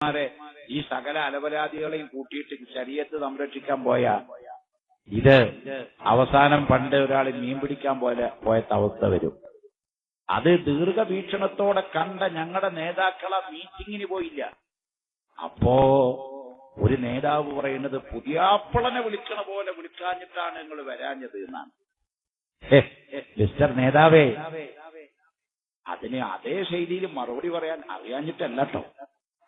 മാരെ ഈ സകല അലപരാധികളെയും കൂട്ടിയിട്ട് ശരീരത്ത് സംരക്ഷിക്കാൻ പോയ. ഇത് അവസാനം പണ്ട് ഒരാൾ മീൻ പിടിക്കാൻ പോലെ പോയത്തെ അവസ്ഥ വരും. അത് ദീർഘവീക്ഷണത്തോടെ കണ്ട ഞങ്ങളുടെ നേതാക്കളെ മീറ്റിങ്ങിന് പോയില്ല. അപ്പോ ഒരു നേതാവ് പറയുന്നത് പുതിയാപ്പിളനെ വിളിക്കണ പോലെ വിളിക്കാഞ്ഞിട്ടാണ് നിങ്ങൾ വരാഞ്ഞത് എന്നാണ്. മിസ്റ്റർ നേതാവേ അതിന് അതേ ശൈലിയിൽ മറുപടി പറയാൻ അറിയാഞ്ഞിട്ടല്ല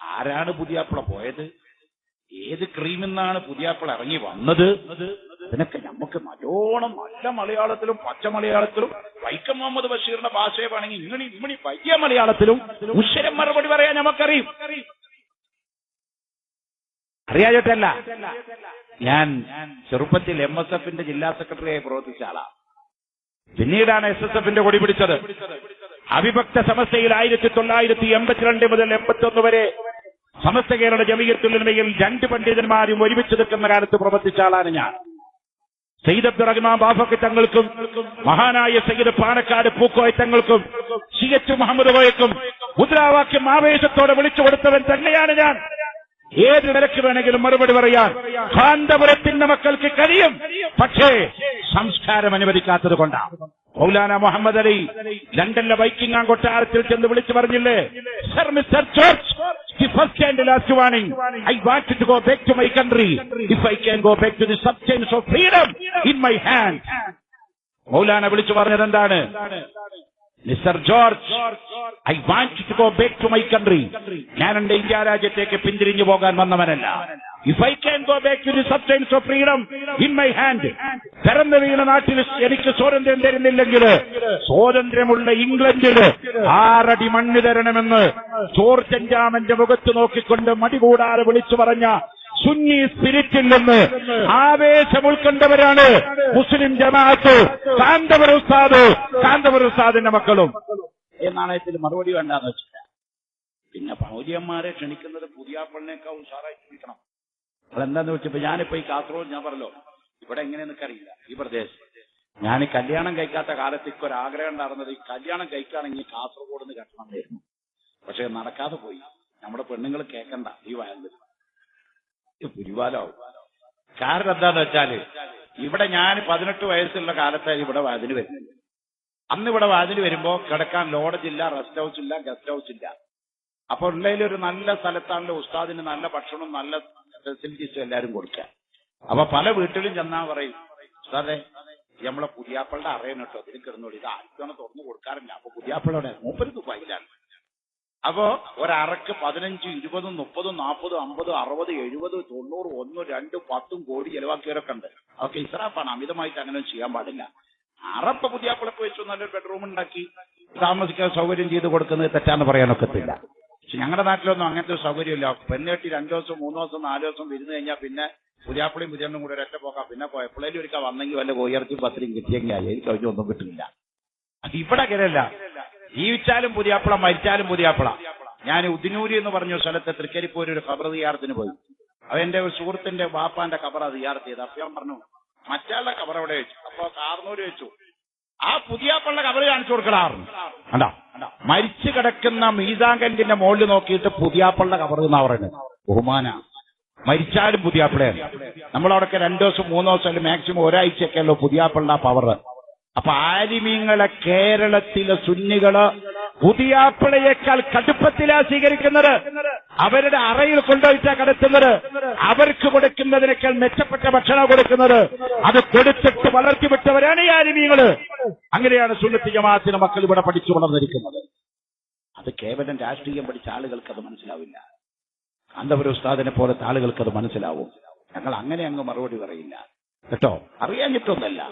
ആരാണ് പുതിയാപ്പിള പോയത്? ഏത് ക്രീമെന്നാണ് പുതിയാപ്പിള ഇറങ്ങി വന്നത്? അതിനൊക്കെ നമുക്ക് നല്ലോണം നല്ല മലയാളത്തിലും പച്ച മലയാളത്തിലും വൈക്കം മുഹമ്മദ് ബഷീറിന്റെ ഭാഷയെ വേണമെങ്കിൽ ഇങ്ങനെ ഇമ്മണി വലിയ മലയാളത്തിലും ഉശ്വരം മറുപടി പറയാൻ നമുക്കറിയും. അറിയാഞ്ഞിട്ടല്ല. ഞാൻ ചെറുപ്പത്തിൽ എം എസ് എഫിന്റെ ജില്ലാ സെക്രട്ടറിയായി പ്രവർത്തിച്ച ആളാണ് പിന്നീടാണ് എസ് എസ് എഫിന്റെ കൊടി പിടിച്ചത്. അവിഭക്ത സമസ്തയിൽ ആയിരത്തി തൊള്ളായിരത്തി എൺപത്തിരണ്ട് മുതൽ എൺപത്തി വരെ സമസ്ത കേരള ജമീയത്തുലമയിൽ രണ്ട് പണ്ഡിതന്മാരും ഒരുമിച്ച് നിൽക്കുന്ന കാലത്ത് പ്രവർത്തിച്ച ആളാണ് ഞാൻ. സയ്യിദ് അബ്ദുറഹ്മാൻ ബാഫക്ക് തങ്ങൾക്കും മഹാനായ സയ്യിദ് പാണക്കാട് പൂക്കോയ തങ്ങൾക്കും സി എച്ച് മുഹമ്മദ് കോയക്കും മുദ്രാവാക്യം ആവേശത്തോടെ വിളിച്ചു കൊടുത്തവൻ തന്നെയാണ് ഞാൻ. ഏത് നിലയ്ക്ക് വേണമെങ്കിലും മറുപടി പറയാൻ കാന്തപുരത്തിന്റെ മക്കൾക്ക് കഴിയും. പക്ഷേ സംസ്കാരം അനുവദിക്കാത്തത് കൊണ്ടാണ്. മൗലാന മുഹമ്മദ് അലി ലണ്ടനിലെ വൈക്കിംഗ് കൊട്ടാരത്തിൽ ചെന്ന് വിളിച്ചു പറഞ്ഞില്ലേ? Sir mister George first and the last warning. I wanted to go back to my country. If I can go back to the substance of freedom in my hand. Maulana വിളിച്ചു പറഞ്ഞത് എന്താണ് mister George I want to go back to my country ഞാൻ എന്റെ India രാജ്യത്തേക്ക് പിന്തിരിഞ്ഞു പോകാൻ വന്നവനല്ല if I can go back to the substance of freedom in my hand പിറന്നു വീണ നാട്ടിൽ എനിക്ക് സ്വാതന്ത്ര്യം തരുന്നില്ലെങ്കിൽ സ്വാതന്ത്ര്യമുള്ള ഇംഗ്ലണ്ടിൽ ആറടി മണ്ണ് തരണമെന്ന് ജോർജ് അഞ്ചാമന്റെ മുഖത്ത് നോക്കിക്കൊണ്ട് മടി കൂടാതെ വിളിച്ചു പറഞ്ഞ സുന്നി സ്പിരിറ്റിൽ നിന്ന് ആവേശം ഉൾക്കൊണ്ടവരാണ് മുസ്ലിം ജമാഅത്ത് കാന്തപുര ഉസ്താദ് കാന്തപുര ഉസ്താദിന്റെ മക്കളും. ഈ നാണയത്തിൽ മറുപടി വേണ്ടെന്ന് വെച്ചില്ല. പിന്നെ പൗര്യന്മാരെ ക്ഷണിക്കുന്നത് പുതിയ പെണ്ണേക്കാൾ ഉഷാറായി ക്ഷണിക്കണം. അതെന്താന്ന് വെച്ചപ്പോ ഞാനിപ്പോ ഈ കാസർഗോഡ് ഞാൻ പറഞ്ഞല്ലോ ഇവിടെ എങ്ങനെയെന്നൊക്കെ അറിയില്ല. ഈ പ്രദേശം. ഞാൻ കല്യാണം കഴിക്കാത്ത കാലത്ത് ഇപ്പൊ ഒരു ആഗ്രഹം ഉണ്ടായിരുന്നത് ഈ കല്യാണം കഴിക്കുകയാണെങ്കിൽ കാസർഗോഡ് നിന്ന് കെട്ടണം എന്നായിരുന്നു. പക്ഷെ നടക്കാതെ പോയി. നമ്മുടെ പെണ്ണുങ്ങൾ കേൾക്കണ്ട ഈ വയലിൽ പുരിവാലാവും കാരണം എന്താന്ന് വെച്ചാൽ ഇവിടെ ഞാൻ പതിനെട്ട് വയസ്സുള്ള കാലത്തായി ഇവിടെ വാതിന് വരുന്നത്. അന്ന് ഇവിടെ വാതിന് വരുമ്പോ കിടക്കാൻ ലോഡജ് ഇല്ല റെസ്റ്റ് ഹൗസ് ഇല്ല ഗസ്റ്റ് ഹൗസ് ഇല്ല. അപ്പൊ ഉള്ളതിൽ ഒരു നല്ല സ്ഥലത്താണല്ലോ ഉസ്താദിന് നല്ല ഭക്ഷണവും നല്ല ഫെസിലിറ്റീസും എല്ലാരും കൊടുക്കുക. അപ്പൊ പല വീട്ടിലും ചെന്നാ പറയും ഉസ്താദെ നമ്മളെ പുതിയാപ്പളുടെ അറിയണം കേട്ടോ അതിൽ കിടന്നോളി. ഇത് ആർക്കാണ് തുറന്നു കൊടുക്കാറില്ല. അപ്പൊ പുതിയാപ്പളുടെ മൂപ്പര് ദുബായിലാണ് അപ്പോ ഒരറക്ക് പതിനഞ്ചും ഇരുപതും മുപ്പതും നാൽപ്പതും അമ്പതും അറുപത് എഴുപത് തൊണ്ണൂറ് ഒന്നും രണ്ടും പത്തും കോടി ചെലവാക്കിയവരൊക്കെ ഉണ്ട്. അതൊക്കെ ഇസ്രാഫാണ്. അമിതമായിട്ട് അങ്ങനെ ചെയ്യാൻ പാടില്ല. അറപ്പ പുതിയാപ്പിളക്ക് വെച്ചു നല്ലൊരു ബെഡ്റൂം ഉണ്ടാക്കി. താമസിക്കാൻ സൗകര്യം ചെയ്ത് കൊടുക്കുന്നത് തെറ്റാന്ന് പറയാനൊക്കത്തില്ല. പക്ഷെ ഞങ്ങളുടെ നാട്ടിലൊന്നും അങ്ങനത്തെ ഒരു സൗകര്യമില്ല. പെണ്ണുകെട്ടി രണ്ടു ദിവസം മൂന്ന് ദിവസം നാല് ദിവസം വിരുന്ന് കഴിഞ്ഞാൽ പിന്നെ പുതിയാപ്പിളയും പുതിയണ്ണും കൂടെ ഒരൊറ്റ പോക്കാം. പിന്നെ എപ്പോഴേലും ഒരിക്കൽ വന്നെങ്കിൽ വല്ല ഉയർത്തി പത്രിയും കിട്ടിയെങ്കിൽ എനിക്ക് എനിക്ക് കഴിഞ്ഞൊന്നും കിട്ടില്ല അത് ഇവിടെ അങ്ങനെയല്ല. ജീവിച്ചാലും പുതിയാപ്പിള മരിച്ചാലും പുതിയാപ്പിള. ഞാൻ ഉദിനൂരി എന്ന് പറഞ്ഞ സ്ഥലത്ത് തൃക്കരിപ്പൂര് ഒരു ഖബർ തിയാറത്തിന് പോയി. അത് എന്റെ ഒരു സുഹൃത്തിന്റെ ബാപ്പാന്റെ ഖബർ തിയാർത്ത് ചെയ്ത് അപ്പം പറഞ്ഞു മറ്റാളുടെ ഖബർ അവിടെ വെച്ചു? അപ്പൊ കാർന്നൂര് വെച്ചു. ആ പുതിയാപ്പള്ള കബറ് കാണിച്ചു കൊടുക്കടാറുണ്ട് കണ്ടോ? മരിച്ചു കിടക്കുന്ന മീസാങ്കന്റിന്റെ മുകളിൽ നോക്കിയിട്ട് പുതിയാപ്പള്ള ഖബർ എന്നാ പറയുന്നത്. ബഹുമാന. മരിച്ചാലും പുതിയാപ്പിളയാണ് നമ്മളവിടൊക്കെ രണ്ടു ദിവസം മൂന്ന് ദിവസം അല്ലെങ്കിൽ മാക്സിമം ഒരാഴ്ചയൊക്കെയല്ലോ പുതിയാപ്പള്ള പവർ അപ്പൊ ആലിമീങ്ങളെ കേരളത്തിലെ സുന്നികൾ പുതിയാപ്പിളയേക്കാൾ കടുപ്പത്തിലാ സ്വീകരിക്കുന്നത്. അവരുടെ അറയിൽ കൊണ്ടുപോയിട്ടാ കിടത്തുന്നത്. അവർക്ക് കൊടുക്കുന്നതിനേക്കാൾ മെച്ചപ്പെട്ട ഭക്ഷണം കൊടുക്കുന്നത്. അത് കൊടുത്തിട്ട് വളർത്തിവിട്ടവരാണ് ഈ ആലിമീങ്ങൾ അങ്ങനെയാണ് സുന്നത്തി ജമാഅത്തിന്റെ മക്കൾ ഇവിടെ പഠിച്ചു വളർന്നിരിക്കുന്നത്. അത് കേവലം രാഷ്ട്രീയം പഠിച്ച ആളുകൾക്ക് അത് മനസ്സിലാവില്ല. കാന്തപുര ഉസ്താദിനെ പോലത്തെ ആളുകൾക്ക് അത് മനസ്സിലാവും. ഞങ്ങൾ അങ്ങനെ അങ്ങ് മറുപടി പറയില്ല. കേട്ടോ? അറിയാഞ്ഞിട്ടൊന്നല്ല.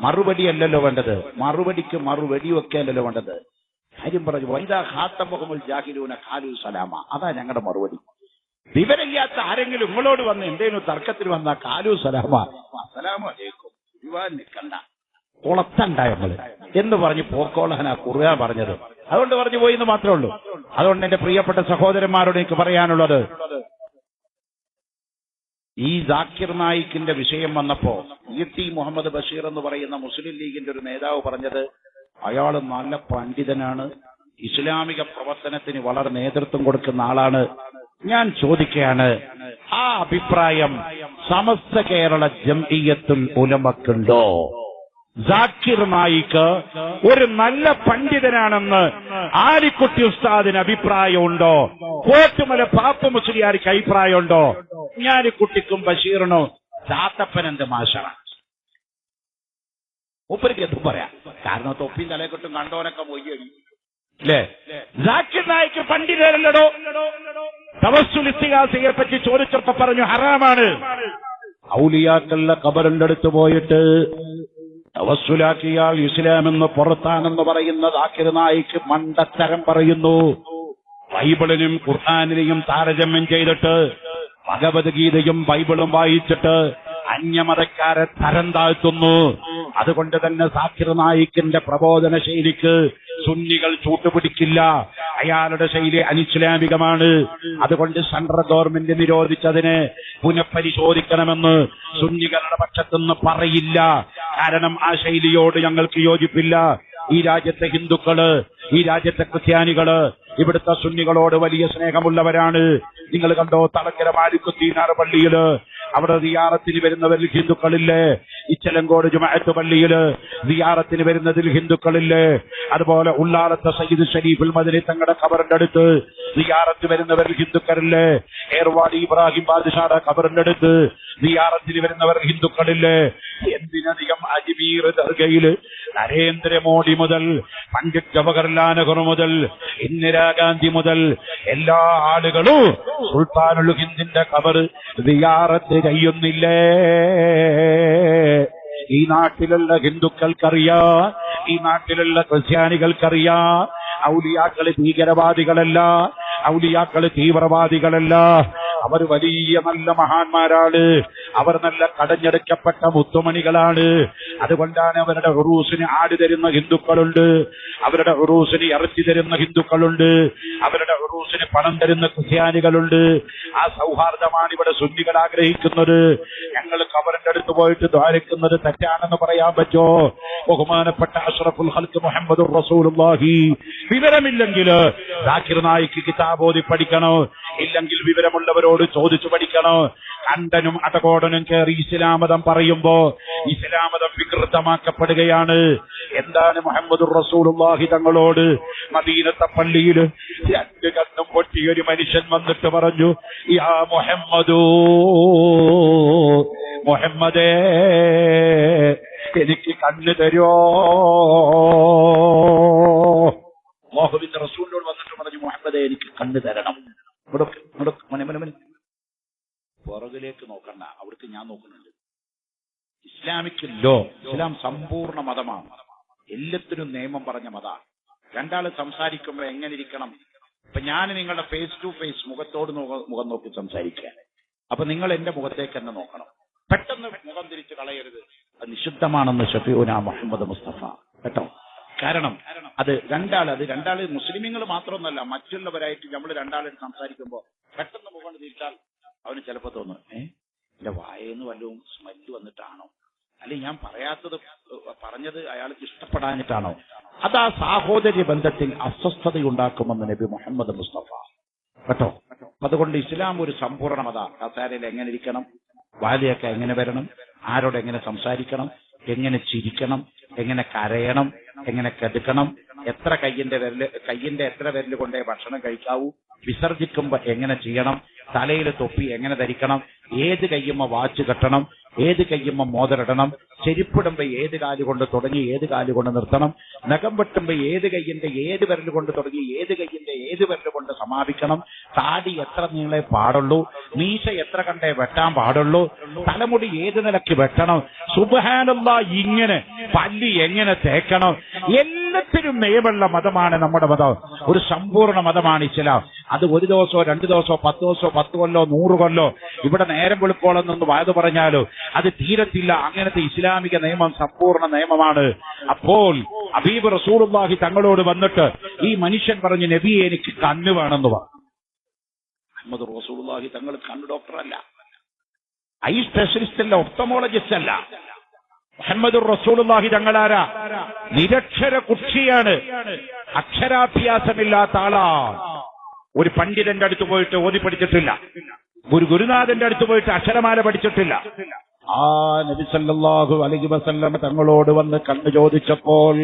മറുപടി അല്ലല്ലോ വേണ്ടത്. മറുപടിക്ക് മറുപടി വെക്കാനല്ലോ വേണ്ടത്. കാര്യം പറഞ്ഞു വൈദാ ഹാത്തമുഖമുൽ ജാഹിലൂന ഖാലു സലാമ. അതാ ഞങ്ങളുടെ മറുപടി. വിവരമില്ലാത്ത ആരെങ്കിലും നിങ്ങളോട് വന്ന് എന്തേലും തർക്കത്തിൽ വന്ന കാലു സലാമ. കുളത്തണ്ട ഞങ്ങൾ എന്ന് പറഞ്ഞ് പോക്കോളഹന കുറുകാൻ പറഞ്ഞത്. അതുകൊണ്ട് പറഞ്ഞു പോയി എന്ന് മാത്രമേ ഉള്ളൂ. അതുകൊണ്ട് എന്റെ പ്രിയപ്പെട്ട സഹോദരന്മാരോട് എനിക്ക് പറയാനുള്ളത്. ഈ ജാക്കിർ നായിക്കിന്റെ വിഷയം വന്നപ്പോ ഇ ടി മുഹമ്മദ് ബഷീർ എന്ന് പറയുന്ന മുസ്ലിം ലീഗിന്റെ ഒരു നേതാവ് പറഞ്ഞത് അയാൾ നല്ല പണ്ഡിതനാണ്. ഇസ്ലാമിക പ്രവർത്തനത്തിന് വളരെ നേതൃത്വം കൊടുക്കുന്ന ആളാണ്. ഞാൻ ചോദിക്കുകയാണ് ആ അഭിപ്രായം സമസ്ത കേരള ജംഇയ്യത്തുൽ ഉലമക്കുണ്ടോ? ജാക്കിർ നായിക്ക് ഒരു നല്ല പണ്ഡിതനാണെന്ന് ആലിക്കുട്ടി ഉസ്താദിന് അഭിപ്രായമുണ്ടോ? കോട്ടുമല പാപ്പ മുസ്ലിയാർക്ക് അഭിപ്രായമുണ്ടോ? ഞാലിക്കുട്ടിക്കും ബഷീറിനോ ചാത്തപ്പൻ എന്ത് മാഷാണ്. മൂപ്പർക്ക് എന്തും പറയാം. കാരണം തൊപ്പിയും തലയെക്കൊട്ടും കണ്ടോനൊക്കെ പോയി അല്ലേ നായിക്ക് പണ്ഡിതരല്ലടോ തവസ്സുൽ ഇസ്തിഹാസയെ പറ്റി ചോദിച്ചപ്പോ പറഞ്ഞു ഹറാമാണ്. ഔലിയാക്കളുടെ കബറിന്റെ അടുത്ത് പോയിട്ട് തവസ്സുലാക്കിയാൽ ഇസ്ലാം എന്ന് പുറത്താണെന്ന് പറയുന്ന ദാക്കിർ നായിക്ക് മണ്ടത്തരം പറയുന്നു. ബൈബിളിനും ഖുർആാനിനെയും താരതമ്യം ചെയ്തിട്ട് ഭഗവത്ഗീതയും ബൈബിളും വായിച്ചിട്ട് അന്യമതക്കാരെ തരം താഴ്ത്തുന്നു. അതുകൊണ്ട് തന്നെ സാക്കിർ നായിക്കിന്റെ പ്രബോധന ശൈലിക്ക് സുന്നികൾ ചൂട്ടുപിടിക്കില്ല. അയാളുടെ ശൈലി അനിസ്ലാമികമാണ്. അതുകൊണ്ട് സെൻട്രൽ ഗവൺമെന്റ് നിരോധിച്ചതിനെ പുനഃപരിശോധിക്കണമെന്ന് സുന്നികളുടെ പക്ഷത്തുനിന്ന് പറയില്ല. കാരണം ആ ശൈലിയോട് ഞങ്ങൾക്ക് യോജിപ്പില്ല. ഈ രാജ്യത്തെ ഹിന്ദുക്കൾ ഈ രാജ്യത്തെ ക്രിസ്ത്യാനികൾ ഇവിടുത്തെ സുന്നികളോട് വലിയ സ്നേഹമുള്ളവരാണ്. നിങ്ങൾ കണ്ടോ തളങ്കര മാലിക്കുത്തീനാർ പള്ളിയിൽ അവിടെ സിയാറത്തിന് വരുന്നവരിൽ ഹിന്ദുക്കളില്ലേ? ഇച്ചലങ്കോട് ജുമാഅത്ത് പള്ളിയിൽ ദിയാറത്തിന് വരുന്നതിൽ ഹിന്ദുക്കളില്ലേ? അതുപോലെ ഉള്ളാലത്തെ സയ്യിദ് ഷരീഫുൽ മദനി തങ്ങളുടെ ഖബറിന്റെ അടുത്ത് സിയാറത്ത് വരുന്നവരിൽ ഹിന്ദുക്കളില്ലേ? ഏർവാടി ഇബ്രാഹിം ബാദിഷാടെ ഖബറിന്റെ അടുത്ത് ദിയാറത്തിന് വരുന്നവർ ഹിന്ദുക്കളില്ലേ? എന്തിനധികം അജ്മീർ ദർഗയിൽ നരേന്ദ്രമോദി മുതൽ പണ്ഡിറ്റ് ജവഹർലാൽ നെഹ്റു മുതൽ ഇന്ദിരാഗാന്ധി മുതൽ എല്ലാ ആളുകളും സുൽത്താനുൽ ഹിന്ദിന്റെ കബർ വിയാറത്ത് ചെയ്യുന്നില്ലേ? ഈ നാട്ടിലുള്ള ഹിന്ദുക്കൾക്കറിയാ ഈ നാട്ടിലുള്ള ക്രിസ്ത്യാനികൾക്കറിയാ ഔലിയാക്കൾ ഭീകരവാദികളല്ല ഔലിയാക്കൾ തീവ്രവാദികളല്ല അവർ വലിയ നല്ല മഹാന്മാരാണ്. അവർ നല്ല കടഞ്ഞെടുക്കപ്പെട്ട മുത്തുമണികളാണ്. അതുകൊണ്ടാണ് അവരുടെ ഉറൂസിന് ആട് തരുന്ന ഹിന്ദുക്കളുണ്ട്. അവരുടെ ഉറൂസിന് ഇറച്ചി തരുന്ന ഹിന്ദുക്കളുണ്ട്. അവരുടെ ഉറൂസിന് പണം തരുന്ന ക്രിസ്ത്യാനികളുണ്ട്. ആ സൗഹാർദ്ദമാണ് ഇവിടെ സുന്നികൾ ആഗ്രഹിക്കുന്നത്. ഞങ്ങൾ കബറിന്റെ അടുത്ത് പോയിട്ട് ദ്വാരിക്കുന്നത് തെറ്റാണെന്ന് പറയാൻ പറ്റോ? ബഹുമാനപ്പെട്ട അഷ്റഫുൽ ഹൽക്ക് മുഹമ്മദ് റസൂലുള്ളാഹി. വിവരമില്ലെങ്കിൽ ദാക്കിർ നായിക്ക് കിതാബോധി പഠിക്കണോ. ഇല്ലെങ്കിൽ വിവരമുള്ളവരോട് ചോദിച്ചു പഠിക്കണം. കണ്ടനും അടകോടനും കയറി ഇസ്ലാമതം പറയുമ്പോ ഇസ്ലാമതം വികൃതമാക്കപ്പെടുകയാണ്. എന്താണ് മുഹമ്മദ് റസൂലുള്ളാഹി തങ്ങളോട്? മദീനത്തെ പള്ളിയിൽ രണ്ട് കണ്ണും പൊട്ടി ഒരു മനുഷ്യൻ വന്നിട്ട് പറഞ്ഞു യാ മുഹമ്മദോ മുഹമ്മദേ എനിക്ക് കണ്ണ് തരുമോ മോഹുവിന്റെ റസൂലിനോട് വന്നിട്ട് പറഞ്ഞു മുഹമ്മദേ എനിക്ക് കണ്ണ് തരണം. ലോ. ഇസ്ലാം സമ്പൂർണ മതമാണ്. എല്ലാത്തിനും നിയമം പറഞ്ഞ മതമാണ്. രണ്ടാൾ സംസാരിക്കുമ്പോൾ എങ്ങനെ ഇരിക്കണം? ഇപ്പൊ ഞാൻ നിങ്ങളുടെ ഫേസ് ടു ഫേസ് മുഖത്തോട് മുഖം നോക്കി സംസാരിക്കുകയാണ് അപ്പൊ നിങ്ങൾ എന്റെ മുഖത്തേക്ക് തന്നെ നോക്കണം. പെട്ടെന്ന് മുഖം തിരിച്ച് കളയരുത്. അത് നിഷിദ്ധമാണെന്ന് ഷഫീന മുഹമ്മദ് മുസ്തഫ. കേട്ടോ? കാരണം അത് രണ്ടാൾ അത് രണ്ടാൾ മുസ്ലിമീങ്ങൾ മാത്രമൊന്നല്ല മറ്റുള്ളവരായിട്ട് നമ്മൾ രണ്ടാളും സംസാരിക്കുമ്പോൾ പെട്ടെന്ന് മുഖം തിരിച്ചാൽ അവന് ചിലപ്പോ തോന്നും ഏ? എന്റെ വായെന്ന് വല്ലതും സ്മെല്ല് വന്നിട്ടാണോ? അല്ലെങ്കിൽ ഞാൻ പറയാത്തത് പറഞ്ഞത് അയാൾക്ക് ഇഷ്ടപ്പെടാഞ്ഞിട്ടാണോ? അത് ആ സാഹോദര്യ ബന്ധത്തിൽ അസ്വസ്ഥതയുണ്ടാക്കുമെന്ന് നബി മുഹമ്മദ് മുസ്തഫ. കേട്ടോ? അതുകൊണ്ട് ഇസ്ലാം ഒരു സമ്പൂർണ മത കസാരയിൽ എങ്ങനെ ഇരിക്കണം? വാലിയൊക്കെ എങ്ങനെ വരണം? ആരോട് എങ്ങനെ സംസാരിക്കണം? എങ്ങനെ ചിരിക്കണം? എങ്ങനെ കരയണം? എങ്ങനെ കെടുക്കണം? എത്ര കയ്യിന്റെ വിരൽ കയ്യിന്റെ എത്ര വിരൽ കൊണ്ടേ ഭക്ഷണം കഴിക്കാവൂ? വിസർജിക്കുമ്പോ എങ്ങനെ ചെയ്യണം? തലയിൽ തൊപ്പി എങ്ങനെ ധരിക്കണം? ഏത് കയ്യുമ്മ വാച്ച് കെട്ടണം? ഏത് കയ്യുമ്മ മോതിരിടണം? ചെരുപ്പിടുമ്പോ ഏത് കാലുകൊണ്ട് തുടങ്ങി ഏത് കാലുകൊണ്ട് നിർത്തണം? നഖം വെട്ടുമ്പോ ഏത് കയ്യിന്റെ ഏത് വിരൽ കൊണ്ട് തുടങ്ങി ഏത് കയ്യിന്റെ ഏത് വിരൽ കൊണ്ട് സമാപിക്കണം? താടി എത്ര നീളെ പാടുള്ളൂ? മീശ എത്ര കണ്ടേ വെട്ടാൻ പാടുള്ളൂ? തലമുടി ഏത് നിലയ്ക്ക് വെട്ടണം? സുബഹാനുള്ള ഇങ്ങനെ പല്ലി എങ്ങനെ തേക്കണം? എല്ലാത്തിനും നിയമുള്ള മതമാണ് നമ്മുടെ മതം. ഒരു സമ്പൂർണ മതമാണ് ഇസ്ലാം. അത് ഒരു ദിവസമോ രണ്ട് ദിവസമോ പത്ത് ദിവസമോ പത്ത് കൊല്ലോ നൂറ് കൊല്ലോ. ഇവിടെ നേരം വെളുപ്പോളെന്നൊന്ന് നിന്ന് വായത് പറഞ്ഞാലോ അത് തീരത്തില്ല. അങ്ങനത്തെ ഇസ്ലാമിക നിയമം സമ്പൂർണ നിയമമാണ്. അപ്പോൾ അബീബ് റസൂലുള്ളാഹി തങ്ങളോട് വന്നിട്ട് ഈ മനുഷ്യൻ പറഞ്ഞു നബി എനിക്ക് കണ്ണ് വേണമെന്ന് പറഞ്ഞു മുഹമ്മദ് റസൂലുള്ളാഹി തങ്ങൾ കണ്ണ് ഡോക്ടറല്ല. ഐ സ്പെഷ്യലിസ്റ്റ് അല്ല ഒപ്തമോളജിസ്റ്റ് അല്ല. മുഹമ്മദ് റസൂലുള്ളാഹി തങ്ങളാരാ? നിരക്ഷര കുക്ഷിയാണ് അക്ഷരാഭ്യാസമില്ലാത്ത ആളാ. ഒരു പണ്ഡിതന്റെ അടുത്ത് പോയിട്ട് ഓതി പഠിച്ചിട്ടില്ല. ഒരു ഗുരുനാഥന്റെ അടുത്ത് പോയിട്ട് അക്ഷരമാല പഠിച്ചിട്ടില്ല. ആ നബി സല്ലല്ലാഹു അലൈഹി വസല്ലം തങ്ങളോട് വന്ന് കണ്ണു ചോദിച്ചപ്പോൾ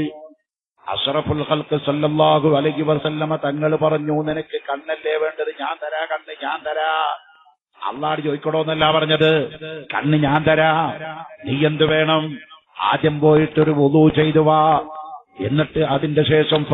അഷറഫുൽ ഹൽക്ക് സല്ലാഹു അലൈഹി വസല്ലമ തങ്ങൾ പറഞ്ഞു നിനക്ക് കണ്ണല്ലേ വേണ്ടത്? ഞാൻ തരാ കണ്ണ് ഞാൻ തരാ. അള്ളാട് ചോദിക്കണോന്നല്ല പറഞ്ഞത്. കണ്ണ് ഞാൻ തരാ. നീ എന്ത് വേണം? ആദ്യം പോയിട്ടൊരു വുതു ചെയ്തു വാ. എന്നിട്ട് അതിന്റെ ശേഷം